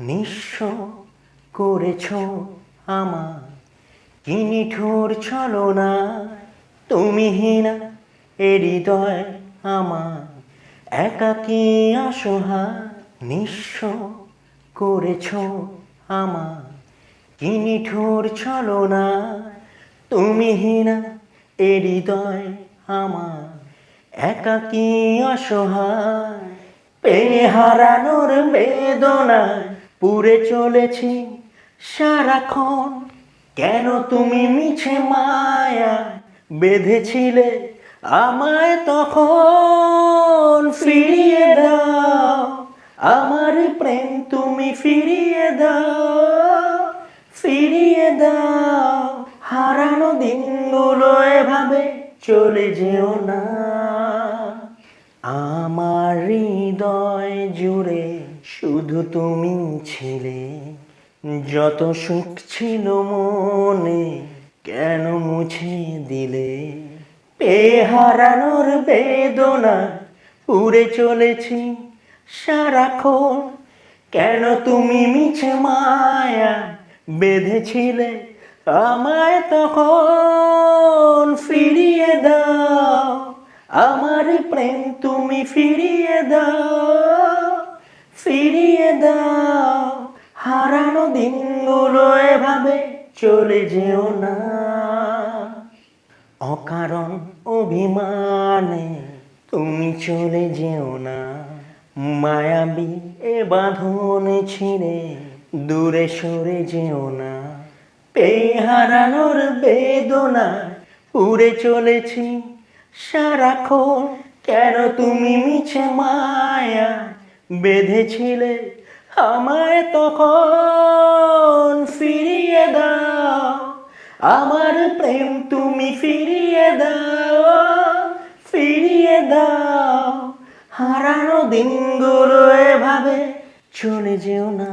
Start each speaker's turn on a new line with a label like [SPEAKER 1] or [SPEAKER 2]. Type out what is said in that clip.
[SPEAKER 1] নিঃস্ব করেছ আমার কি নিঠুর ছলো না তুমি হিনা এ হৃদয় আমার একাকী অসহায় নিঃস্ব করেছ আমার কি নিঠুর ছলো না তুমি হিনা এ হৃদয় আমার একাকী অসহায় পেয়ে হারানোর বেদনায় পুরে চলেছি সারাক্ষণ। কেন তুমি মিছে মায়া বেঁধেছিলে আমায় তখন ফিরিয়ে দাও? আমার প্রেম তুমি ফিরিয়ে দাও ফিরিয়ে দাও। হারানো দিনগুলো এভাবে চলে যেও না। আমার হৃদয় জুড়ে শুধু তুমি ছিলে, যত সুখ ছিল মনে কেন মুছে দিলে? পেয়ে হারানোর বেদনা উড়ে চলেছি সারাক্ষণ, কেন তুমি মিছে মায়া বেঁধেছিলে আমায় তখন ফিরিয়ে দাও? আমার প্রেম তুমি ফিরিয়ে দাও। ফিরিয়ে দাও। হারানো দিনগুলো এভাবে চলে যেও না। অকারণ অভিমানে তুমি চলে যেও না। মায়াবী এ বাঁধন ছিঁড়ে দূরে সরে যেও না। পেয়ে হারানোর বেদনা উড়ে চলেছি সারাক্ষণ। কেন তুমি মিছে মায়া বেঁধেছিলে, আমায় তখন ফিরিয়ে দাও। আমার প্রেম তুমি ফিরিয়ে দাও ফিরিয়ে দাও। হারানো দিনগুলো এভাবে চলে যেও না।